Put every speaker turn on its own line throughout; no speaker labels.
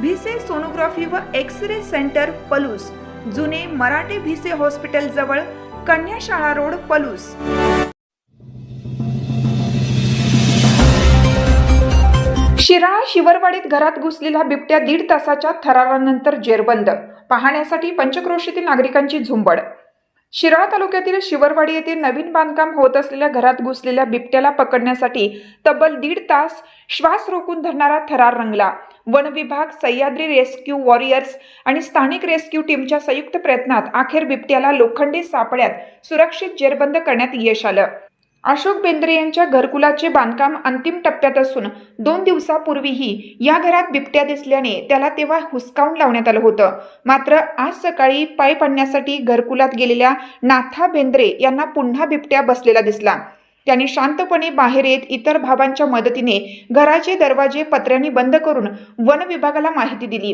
Bhise sonography व X ray centre Palus. जुने Marathe Bhise hospital जवळ कन्याशाळा रोड पलूस. शिराळा शिवरवाडीत घरात घुसलेला बिबट्या दीड तासाच्या थरारानंतर जेरबंद. पाहण्यासाठी पंचक्रोशीतील नागरिकांची झुंबड. शिराळा तालुक्यातील शिवरवाडी येथे नवीन बांधकाम होत असलेल्या घरात घुसलेल्या बिबट्याला पकडण्यासाठी तब्बल दीड तास श्वास रोखून धरणारा थरार रंगला. वन विभाग सह्याद्री रेस्क्यू वॉरियर्स आणि स्थानिक रेस्क्यू टीमच्या संयुक्त प्रयत्नात अखेर बिबट्याला लोखंडी सापड्यात सुरक्षित जेरबंद करण्यात यश आलं. अशोक बेंद्रे यांच्या घरकुलाचे बांधकाम अंतिम टप्प्यात असून दोन दिवसापूर्वीही या घरात बिबट्या दिसल्याने त्याला तेव्हा हुसकावून लावण्यात आलं होतं. मात्र आज सकाळी पाय पडण्यासाठी घरकुलात गेलेल्या नाथा बेंद्रे यांना पुन्हा बिबट्या बसलेला दिसला. त्यांनी शांतपणे बाहेर येत इतर भावांच्या मदतीने घराचे दरवाजे पत्र्यांनी बंद करून वन विभागाला माहिती दिली.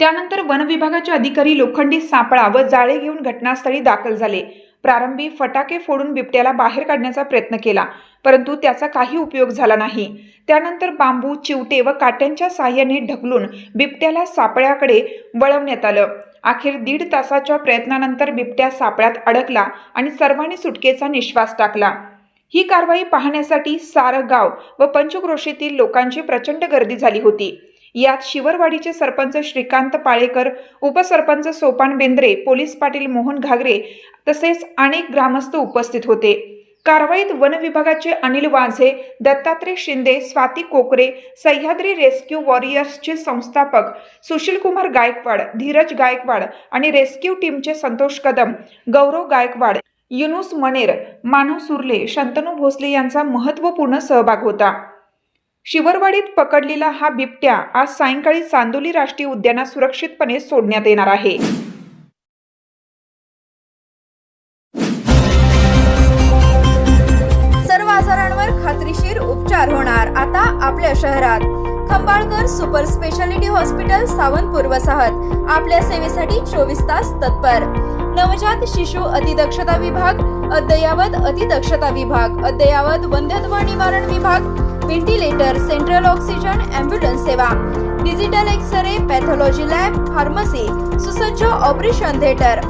त्यानंतर वन विभागाचे अधिकारी लोखंडी सापळा व जाळे घेऊन घटनास्थळी दाखल झाले. प्रारंभी फटाके फोडून बिबट्याला बाहेर काढण्याचा प्रयत्न केला परंतु त्याचा काही उपयोग झाला नाही. त्यानंतर बांबू चिवटे व काट्यांच्या साह्याने ढकलून बिबट्याला सापळ्याकडे वळवण्यात आलं. अखेर दीड तासाच्या प्रयत्नानंतर बिबट्या सापळ्यात अडकला आणि सर्वांनी सुटकेचा निश्वास टाकला. ही कारवाई पाहण्यासाठी सारं गाव व पंचक्रोशीतील लोकांची प्रचंड गर्दी झाली होती. यात शिवरवाडीचे सरपंच श्रीकांत पाळेकर उपसरपंच सोपान बेंद्रे पोलीस पाटील मोहन घागरे तसेच अनेक ग्रामस्थ उपस्थित होते. कारवाईत वन विभागाचे अनिल वाझे दत्तात्रय शिंदे स्वाती कोकरे सह्याद्री रेस्क्यू वॉरियर्सचे संस्थापक सुशीलकुमार गायकवाड धीरज गायकवाड आणि रेस्क्यू टीमचे संतोष कदम गौरव गायकवाड युनुस मनेर मानव सुर्ले शंतनू भोसले यांचा महत्त्वपूर्ण सहभाग होता. शिवरवाडीत पकडलेला हा बिबट्या आज सायंकाळी चांदोली राष्ट्रीय उद्यानात सुरक्षितपणे सोडण्यात येणार आहे.
सर्व आजारांवर खात्रीशीर उपचार होणार. आता आपल्या शहरात. Khambalkar super speciality hospital Sawantpur वसाहत. आपल्या सेवेसाठी चोवीस तास तत्पर. नवजात शिशु अतिदक्षता विभाग अद्ययावत अतिदक्षता विभाग अद्ययावत वंध्यत्व निवारण विभाग व्हेंटिलेटर सेंट्रल ऑक्सिजन अँब्युलन्स सेवा digital X ray pathology lab pharmacy सुसज्ज ऑपरेशन थिएटर.